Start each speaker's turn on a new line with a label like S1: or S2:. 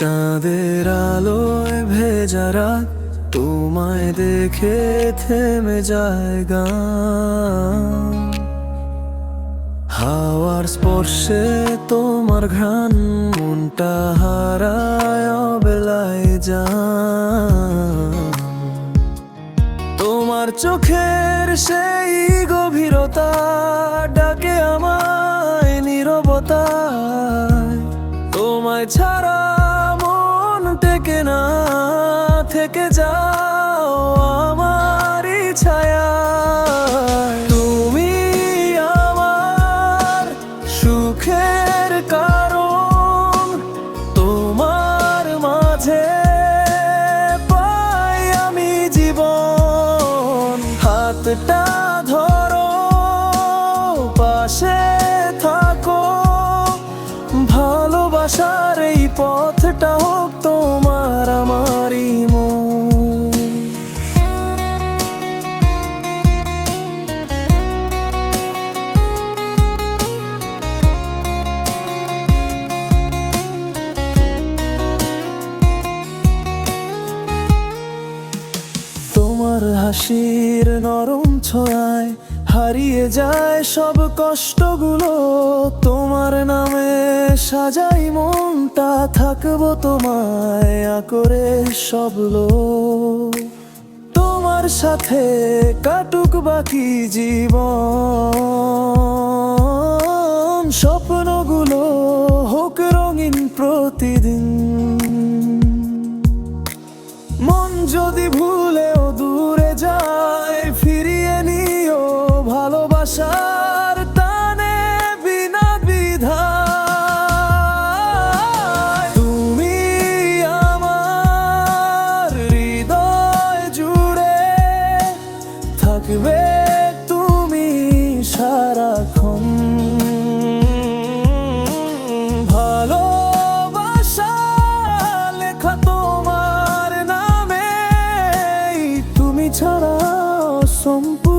S1: চাঁদের আলোয় ভেজা রাত, তোমায় দেখে থেমে যায় গান। হাওয়ার স্পর্শে তোমার ঘ্রাণ, মনটা হারায় অবেলায় যান। তোমার চোখের সেই গভীরতা ডাকে থেকে যাও আমারই ছায়া। তুমি আমার সুখের কারণ, তোমার মাঝে পাই আমি জীবন। হাতটা ধরো, পাশে থাকো। ভালোবাসার এই পথটা হোক তোমার আমারই হাসির নরম ছোঁয়ায় হারিয়ে যায় সব কষ্টগুলো। তোমার নামে সাজাই মনটা, থাকব তোমায় করে সব লোক। তোমার সাথে কাটুক বাকি জীবন। স্বপ্নগুলো হোক রঙিন প্রতিদিন। মন যদি ভুলেও যায় ফিরিয়ে নিও ভালোবাসার টানে বিনা বিধা তুমি আমার হৃদয় জুড়ে থাকবে। sombra.